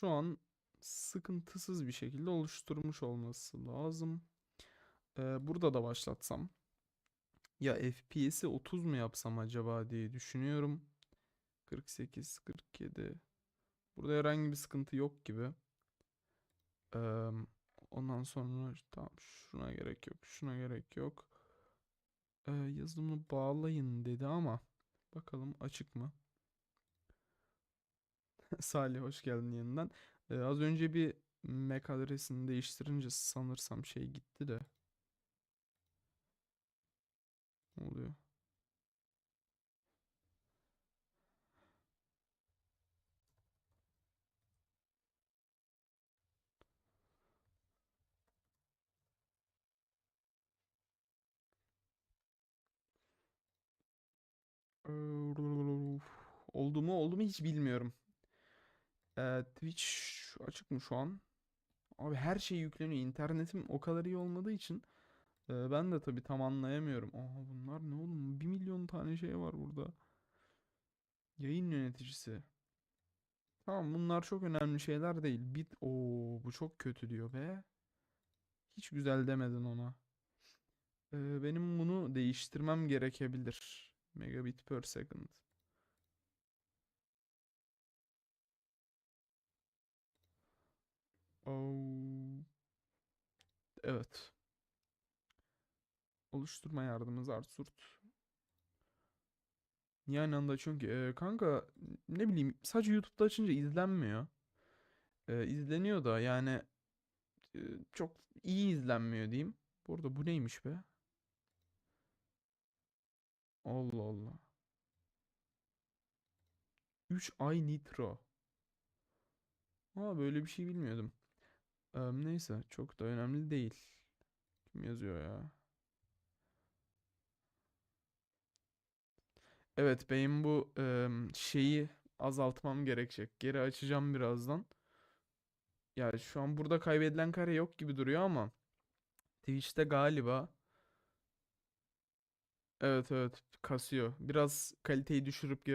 şu an sıkıntısız bir şekilde oluşturmuş olması lazım. Ee, burada da başlatsam. Ya FPS'i 30 mu yapsam acaba diye düşünüyorum. 48, 47. Burada herhangi bir sıkıntı yok gibi. Eee, ondan sonra tamam şuna gerek yok, şuna gerek yok. Eee yazılımı bağlayın dedi ama bakalım açık mı? Salih hoş geldin yeniden. Eee, az önce bir MAC adresini değiştirince sanırsam şey gitti de. Ne oluyor? Oldu mu oldu mu hiç bilmiyorum. Eee, Twitch açık mı şu an? Abi her şey yükleniyor. İnternetim o kadar iyi olmadığı için eee, ben de tabii tam anlayamıyorum. Aha bunlar ne oğlum? Bir milyon tane şey var burada. Yayın yöneticisi. Tamam bunlar çok önemli şeyler değil. Bit o bu çok kötü diyor be. Hiç güzel demedin ona. Eee, benim bunu değiştirmem gerekebilir. Megabit per second. Evet. Oluşturma yardımı zart surt. Niye aynı anda ki? Ee, kanka ne bileyim sadece YouTube'da açınca izlenmiyor. Ee, izleniyor da yani e, çok iyi izlenmiyor diyeyim. Bu arada bu neymiş be? Allah Allah. 3 ay nitro. Aa böyle bir şey bilmiyordum. Ee, neyse çok da önemli değil. Kim yazıyor ya? Evet benim bu em, şeyi azaltmam gerekecek. Geri açacağım birazdan. Ya şu an burada kaybedilen kare yok gibi duruyor ama Twitch'te galiba evet evet kasıyor. Biraz kaliteyi düşürüp geri